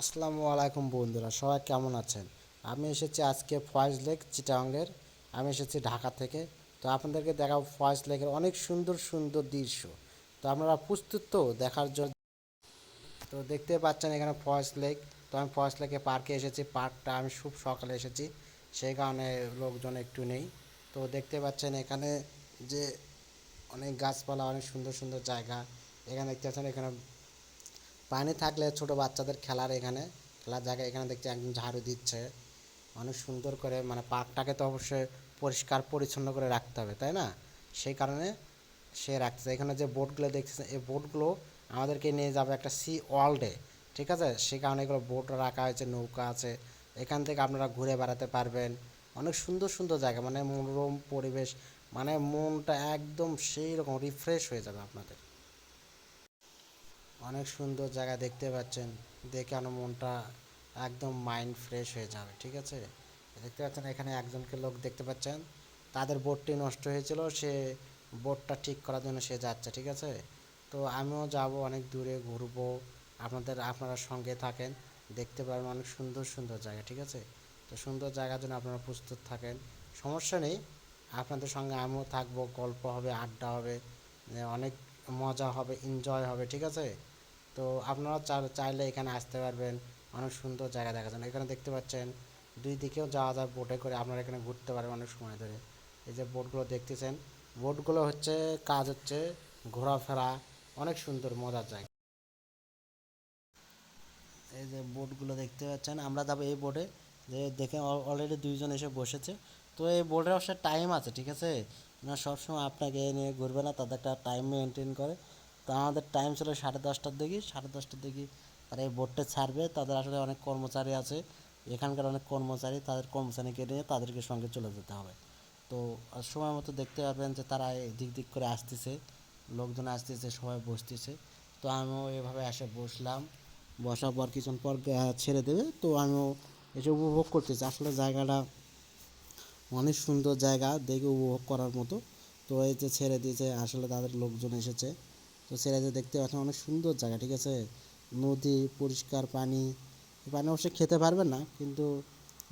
আসসালামু আলাইকুম বন্ধুরা, সবাই কেমন আছেন? আমি এসেছি আজকে ফয়েজ লেক চিটাঙ্গের আমি এসেছি ঢাকা থেকে। তো আপনাদেরকে দেখাবো ফয়েজ লেকের অনেক সুন্দর সুন্দর দৃশ্য। তো আপনারা প্রস্তুত তো দেখার জন্য? তো দেখতে পাচ্ছেন এখানে ফয়েজ লেক। তো আমি ফয়েজ লেকে পার্কে এসেছি। পার্কটা আমি খুব সকালে এসেছি। সেই কারণে লোকজন একটু নেই। তো দেখতে পাচ্ছেন এখানে যে অনেক গাছপালা, অনেক সুন্দর সুন্দর জায়গা। এখানে দেখতে পাচ্ছেন এখানে পানি থাকলে ছোট বাচ্চাদের খেলার এখানে, খেলার জায়গা এখানে দেখছি একজন ঝাড়ু দিচ্ছে। অনেক সুন্দর করে মানে পার্কটাকে তো অবশ্যই পরিষ্কার পরিচ্ছন্ন করে রাখতে হবে, তাই না? সেই কারণে সে রাখতেছে। এখানে যে বোটগুলো দেখতেছেন এই বোটগুলো আমাদেরকে নিয়ে যাবে একটা সি ওয়ার্ল্ডে ঠিক আছে? সেই কারণে এগুলো বোট রাখা হয়েছে, নৌকা আছে। এখান থেকে আপনারা ঘুরে বেড়াতে পারবেন। অনেক সুন্দর সুন্দর জায়গা মানে মনোরম পরিবেশ মানে মনটা একদম সেই রকম রিফ্রেশ হয়ে যাবে আপনাদের। অনেক সুন্দর জায়গা দেখতে পাচ্ছেন। দেখে আমার মনটা একদম মাইন্ড ফ্রেশ হয়ে যাবে, ঠিক আছে? দেখতে পাচ্ছেন এখানে একজনকে লোক দেখতে পাচ্ছেন। তাদের বোটটি নষ্ট হয়েছিল, সে বোটটা ঠিক করার জন্য সে যাচ্ছে, ঠিক আছে? তো আমিও যাব, অনেক দূরে ঘুরবো। আপনাদের, আপনারা সঙ্গে থাকেন, দেখতে পারবেন অনেক সুন্দর সুন্দর জায়গা, ঠিক আছে? তো সুন্দর জায়গার জন্য আপনারা প্রস্তুত থাকেন। সমস্যা নেই, আপনাদের সঙ্গে আমিও থাকব, গল্প হবে, আড্ডা হবে, অনেক মজা হবে এনজয় হবে, ঠিক আছে? তো আপনারা চাইলে এখানে আসতে পারবেন। অনেক সুন্দর জায়গা দেখা যায় এখানে দেখতে পাচ্ছেন, দুই দিকেও যাওয়া যায় বোটে করে আপনারা এখানে ঘুরতে পারবেন অনেক সময় ধরে। এই যে বোটগুলো দেখতেছেন, বোটগুলো হচ্ছে কাজ হচ্ছে ঘোরাফেরা, অনেক সুন্দর, মজার জায়গা। এই যে বোটগুলো দেখতে পাচ্ছেন, আমরা যাব এই বোটে, যে দেখে অলরেডি দুইজন এসে বসেছে। তো এই বোটের অবশ্য টাইম আছে, ঠিক আছে? না, সবসময় আপনাকে নিয়ে ঘুরবে না, তাদের একটা টাইম মেনটেন করে। তো আমাদের টাইম ছিল সাড়ে দশটার দিকে, সাড়ে দশটার দিকে তারা এই বোটটা ছাড়বে, তাদের আসলে অনেক কর্মচারী আছে, এখানকার অনেক কর্মচারী, তাদের কর্মচারীকে নিয়ে তাদেরকে সঙ্গে চলে যেতে হবে। তো সময় মতো দেখতে পারবেন যে তারা দিক দিক করে আসতেছে, লোকজন আসতেছে, সবাই বসতেছে। তো আমিও এভাবে এসে বসলাম, বসার পর কিছুক্ষণ পর ছেড়ে দেবে, তো আমিও এসে উপভোগ করতেছি। আসলে জায়গাটা অনেক সুন্দর জায়গা, দেখে উপভোগ করার মতো। তো এই যে ছেড়ে দিয়েছে, আসলে তাদের লোকজন এসেছে। ছেড়ে দিয়ে দেখতে পাচ্ছেন, অনেক সুন্দর জায়গা, ঠিক আছে? নদী, পরিষ্কার পানি পানি অবশ্যই খেতে পারবেন না, কিন্তু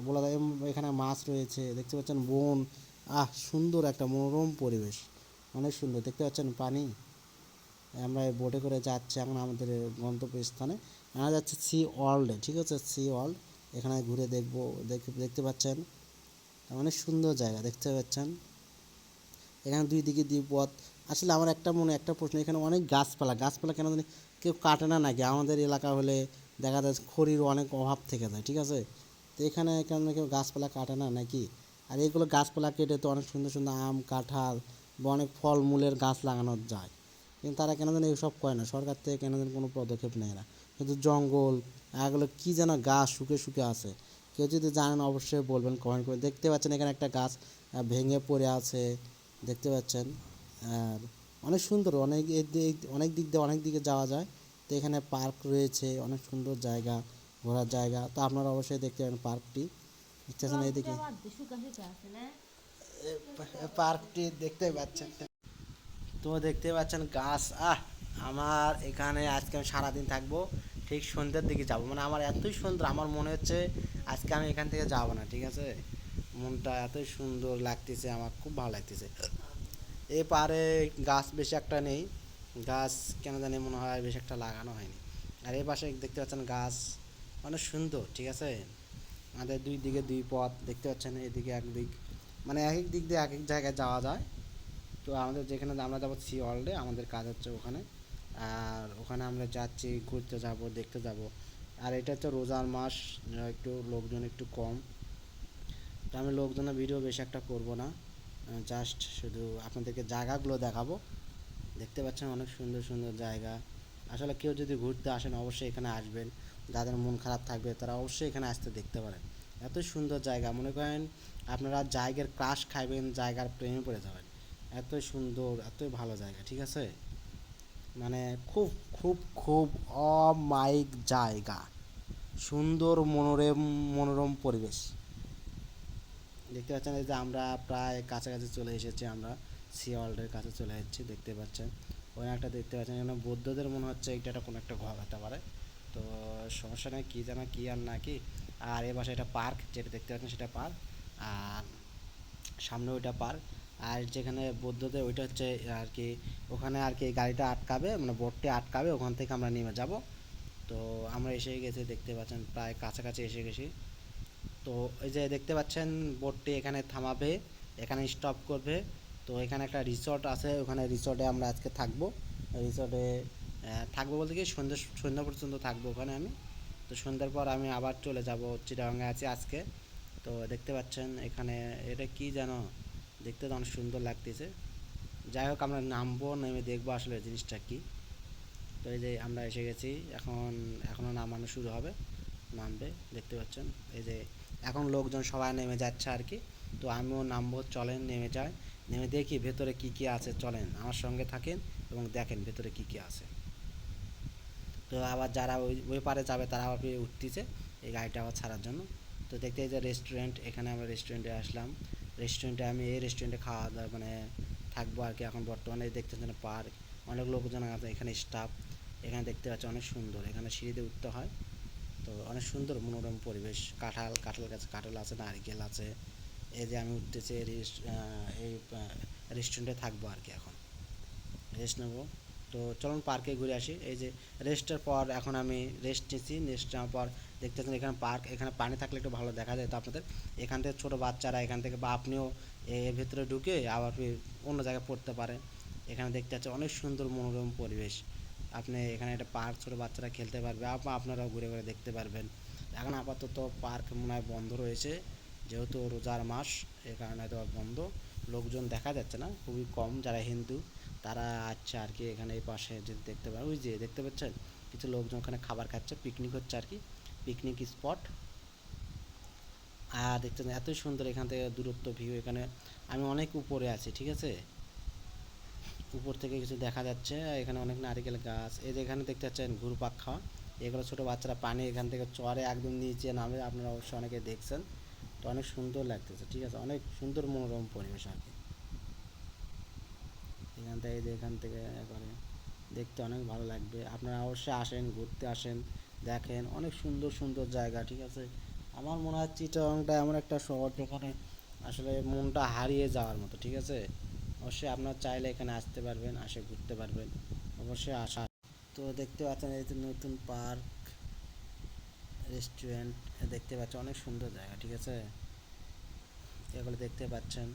বলা যায় এখানে মাছ রয়েছে, দেখতে পাচ্ছেন বন, আহ, সুন্দর একটা মনোরম পরিবেশ, অনেক সুন্দর, দেখতে পাচ্ছেন পানি? আমরা এই বোটে করে যাচ্ছি, এখন আমাদের গন্তব্যস্থানে আমরা যাচ্ছি সি ওয়ার্ল্ডে ঠিক আছে? সি ওয়ার্ল্ড এখানে ঘুরে দেখব দেখতে পাচ্ছেন, অনেক সুন্দর জায়গা, দেখতে পাচ্ছেন? এখানে দুই দিকে দুই পথ আসলে আমার একটা মনে, একটা প্রশ্ন, এখানে অনেক গাছপালা গাছপালা কেন জানি কেউ কাটে না নাকি? আমাদের এলাকা হলে দেখা যায় খড়ির অনেক অভাব থেকে যায়, ঠিক আছে? তো এখানে কেন কেউ গাছপালা কাটে না নাকি? আর এইগুলো গাছপালা কেটে তো অনেক সুন্দর সুন্দর আম, কাঁঠাল বা অনেক ফলমূলের গাছ লাগানো যায়। কিন্তু তারা কেন জানি এসব করে না, সরকার থেকে কেন জানি কোনো পদক্ষেপ নেয় না। কিন্তু জঙ্গল, এগুলো কী যেন গাছ শুকে শুকে আছে। কেউ যদি জানেন অবশ্যই বলবেন কমেন্ট করে। দেখতে পাচ্ছেন এখানে একটা গাছ ভেঙে পড়ে আছে, দেখতে পাচ্ছেন। আর অনেক সুন্দর অনেক অনেক দিক দিয়ে অনেক দিকে যাওয়া যায়। তো এখানে পার্ক রয়েছে অনেক সুন্দর জায়গা ঘোরার জায়গা। তো আপনারা অবশ্যই দেখতে পাবেন পার্কটি। পাচ্ছেন এইদিকে পার্কটি দেখতে পাচ্ছেন। তো দেখতে পাচ্ছেন গাছ আহ! আমার এখানে আজকে আমি সারাদিন থাকব ঠিক সন্ধ্যের দিকে যাব। মানে আমার এতই সুন্দর আমার মনে হচ্ছে আজকে আমি এখান থেকে যাব না ঠিক আছে? মনটা এতই সুন্দর লাগতেছে আমার খুব ভালো লাগতেছে। এ পারে গাছ বেশি একটা নেই, গাছ কেন জানি মনে হয় বেশি একটা লাগানো হয়নি। আর এই পাশে দেখতে পাচ্ছেন গাছ অনেক সুন্দর, ঠিক আছে? আমাদের দুই দিকে দুই পথ, দেখতে পাচ্ছেন এদিকে একদিক মানে এক এক দিক দিয়ে এক এক জায়গায় যাওয়া যায়। তো আমাদের যেখানে আমরা যাব সি ওয়ার্ল্ডে আমাদের কাজ হচ্ছে ওখানে। আর ওখানে আমরা যাচ্ছি, ঘুরতে যাব, দেখতে যাব। আর এটা হচ্ছে রোজার মাস, একটু লোকজন একটু কম। তো আমি লোকজনের ভিডিও বেশি একটা করব না। জাস্ট শুধু আপনাদেরকে জায়গাগুলো দেখাবো। দেখতে পাচ্ছেন অনেক সুন্দর সুন্দর জায়গা। আসলে কেউ যদি ঘুরতে আসেন, অবশ্যই এখানে আসবেন। যাদের মন খারাপ থাকবে, তারা অবশ্যই এখানে আসতে দেখতে পারেন। এত সুন্দর জায়গা। মনে করেন আপনারা জায়গার ক্রাশ খাইবেন, জায়গার প্রেমে পড়ে যাবেন। এত সুন্দর এতই ভালো জায়গা, ঠিক আছে? মানে খুব খুব খুব অমায়িক জায়গা। সুন্দর মনোরম মনোরম পরিবেশ। দেখতে পাচ্ছেন যে আমরা প্রায় কাছাকাছি চলে এসেছি, আমরা সি ওয়ার্ল্ডের কাছে চলে এসেছি দেখতে পাচ্ছেন। ওই একটা দেখতে পাচ্ছেন এখানে বৌদ্ধদের মনে হচ্ছে এটা একটা কোনো একটা ঘর হতে পারে। তো সমস্যা নেই, কী যেন কী আর না কি। আর এ এটা পার্ক, যেটা দেখতে পাচ্ছেন সেটা পার্ক। আর সামনে ওইটা পার্ক। আর যেখানে বৌদ্ধদের ওইটা হচ্ছে আর কি, ওখানে আর কি গাড়িটা আটকাবে মানে বোটটি আটকাবে, ওখান থেকে আমরা নেমে যাব। তো আমরা এসে গেছি, দেখতে পাচ্ছেন, প্রায় কাছাকাছি এসে গেছি। তো এই যে দেখতে পাচ্ছেন, বোটটি এখানে থামাবে, এখানে স্টপ করবে। তো এখানে একটা রিসর্ট আছে, ওখানে রিসর্টে আমরা আজকে থাকব। রিসর্টে থাকব বলতে কি, সন্ধ্যা সন্ধ্যা পর্যন্ত থাকব ওখানে আমি। তো সন্ধ্যার পর আমি আবার চলে যাব, চিটাগাঙে আছি আজকে। তো দেখতে পাচ্ছেন এখানে, এটা কি যেন, দেখতে তো অনেক সুন্দর লাগতেছে। যাই হোক, আমরা নামবো, নেমে দেখব আসলে জিনিসটা কি। তো এই যে আমরা এসে গেছি, এখন, এখনও নামানো শুরু হবে। নামবে, দেখতে পাচ্ছেন? এই যে এখন লোকজন সবাই নেমে যাচ্ছে আর কি। তো আমিও নামবো, চলেন, নেমে যাই। নেমে দেখি ভেতরে কি কি আছে, চলেন, আমার সঙ্গে থাকেন এবং দেখেন ভেতরে কি কি আছে। তো আবার যারা ওই ওই পারে যাবে, তারা আবার উঠতেছে এই গাড়িটা আবার ছাড়ার জন্য। তো দেখতে যে রেস্টুরেন্ট এখানে আমরা রেস্টুরেন্টে আসলাম। রেস্টুরেন্টে আমি এই রেস্টুরেন্টে খাওয়া দাওয়া মানে থাকব আর কি এখন বর্তমানে। দেখতে দেখতেছেন পার্ক অনেক লোকজন আছে, এখানে স্টাফ এখানে দেখতে পাচ্ছি অনেক সুন্দর, এখানে সিঁড়িতে উঠতে হয়। তো অনেক সুন্দর মনোরম পরিবেশ। কাঁঠাল কাঁঠাল গাছ, কাঁঠাল আছে, নারকেল আছে। এই যে আমি উঠতেছি এই রেস্টুরেন্টে থাকব আর কি এখন। রেস্ট নেব। তো চলুন পার্কে ঘুরে আসি। এই যে রেস্টের পর এখন আমি রেস্ট নিচ্ছি। রেস্ট নেওয়ার পর দেখতেছেন এখানে পার্ক এখানে পানি থাকলে একটু ভালো দেখা যায়। তো আপনাদের এখান থেকে ছোটো বাচ্চারা, এখান থেকে বা আপনিও এর ভেতরে ঢুকে আবার অন্য জায়গায় পড়তে পারেন। এখানে দেখতে পাচ্ছি অনেক সুন্দর মনোরম পরিবেশ। আপনি এখানে একটা পার্ক ছোটো বাচ্চারা খেলতে পারবে, আপ- আপনারাও ঘুরে ঘুরে দেখতে পারবেন। এখন আপাতত পার্ক মনে হয় বন্ধ রয়েছে, যেহেতু রোজার মাস, এ কারণে হয়তো বন্ধ। লোকজন দেখা যাচ্ছে না, খুবই কম যারা হিন্দু, তারা আছে আর কি এখানে এই পাশে যদি দেখতে পারেন ওই যে দেখতে পাচ্ছেন? কিছু লোকজন ওখানে খাবার খাচ্ছে পিকনিক হচ্ছে আর কি পিকনিক স্পট আর দেখছেন এত সুন্দর এখান থেকে দূরত্ব ভিউ এখানে। আমি অনেক উপরে আছি, ঠিক আছে? উপর থেকে কিছু দেখা যাচ্ছে, এখানে অনেক নারিকেল গাছ, এই যে এখানে দেখতে পাচ্ছেন ঘুরপাক খাওয়া, এগুলো ছোটো বাচ্চারা পানি এখান থেকে চরে একদম নিচে নামে, আপনারা অবশ্যই অনেকে দেখছেন, তো অনেক সুন্দর লাগতেছে, ঠিক আছে, অনেক সুন্দর মনোরম পরিবেশ আর কি। এখান থেকে এখান থেকে একবারে দেখতে অনেক ভালো লাগবে, আপনারা অবশ্যই আসেন, ঘুরতে আসেন, দেখেন, অনেক সুন্দর সুন্দর জায়গা, ঠিক আছে। আমার মনে হয় চিটাগাংটা এমন একটা শহর যেখানে আসলে মনটা হারিয়ে যাওয়ার মতো, ঠিক আছে। অবশ্যই আপনারা চাইলে এখানে আসতে পারবেন, আসে ঘুরতে পারবেন। অবশ্যই আসা। তো দেখতে পাচ্ছেন এই নতুন পার্ক, রেস্টুরেন্ট দেখতে পাচ্ছেন অনেক সুন্দর জায়গা, ঠিক আছে? এগুলো দেখতে পাচ্ছেন।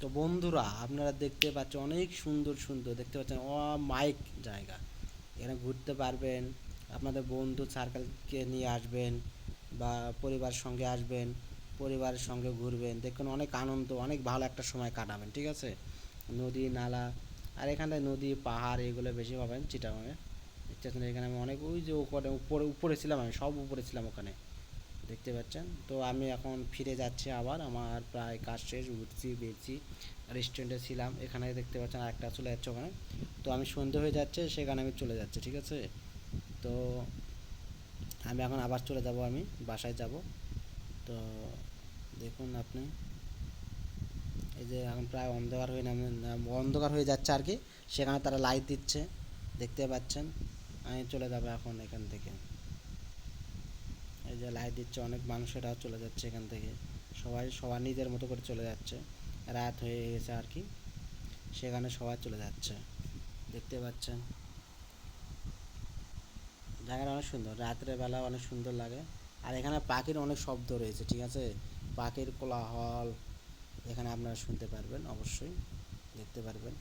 তো বন্ধুরা, আপনারা দেখতে পাচ্ছেন অনেক সুন্দর সুন্দর, দেখতে পাচ্ছেন অ মাইক জায়গা। এখানে ঘুরতে পারবেন, আপনাদের বন্ধু সার্কেলকে নিয়ে আসবেন বা পরিবার সঙ্গে আসবেন। পরিবারের সঙ্গে ঘুরবেন দেখুন অনেক আনন্দ, অনেক ভালো একটা সময় কাটাবেন, ঠিক আছে? নদী, নালা, আর এখানটায় নদী, পাহাড়, এগুলো বেশি পাবেন চিটাগাঙে এখানে আমি অনেক, ওই যে ওখানে উপরে উপরে ছিলাম আমি, সব উপরে ছিলাম ওখানে, দেখতে পাচ্ছেন? তো আমি এখন ফিরে যাচ্ছি আবার, আমার প্রায় কাজ শেষ, উঠছি, বেরছি রেস্টুরেন্টে ছিলাম, এখানে দেখতে পাচ্ছেন আরেকটা চলে যাচ্ছে ওখানে। তো আমি সন্ধে হয়ে যাচ্ছে, সেখানে আমি চলে যাচ্ছি, ঠিক আছে? তো আমি এখন আবার চলে যাব আমি, বাসায় যাব। তো দেখুন আপনি। এই যে এখন প্রায় অন্ধকার হয়ে নামে অন্ধকার হয়ে যাচ্ছে আর কি। সেখানে তারা লাইট দিচ্ছে, দেখতে পাচ্ছেন। আমি চলে যাব এখন এখান থেকে। এই যে লাইট দিচ্ছে, অনেক মানুষেরা চলে যাচ্ছে এখান থেকে। সবাই, সবার নিজের মতো করে চলে যাচ্ছে। রাত হয়ে গেছে আর কি। সেখানে সবাই চলে যাচ্ছে। দেখতে পাচ্ছেন। জায়গাটা অনেক সুন্দর। রাত্রেবেলা অনেক সুন্দর লাগে। আর এখানে পাখির অনেক শব্দ রয়েছে, ঠিক আছে? পাখির কোলাহল, এখানে আপনারা শুনতে পারবেন, অবশ্যই দেখতে পারবেন।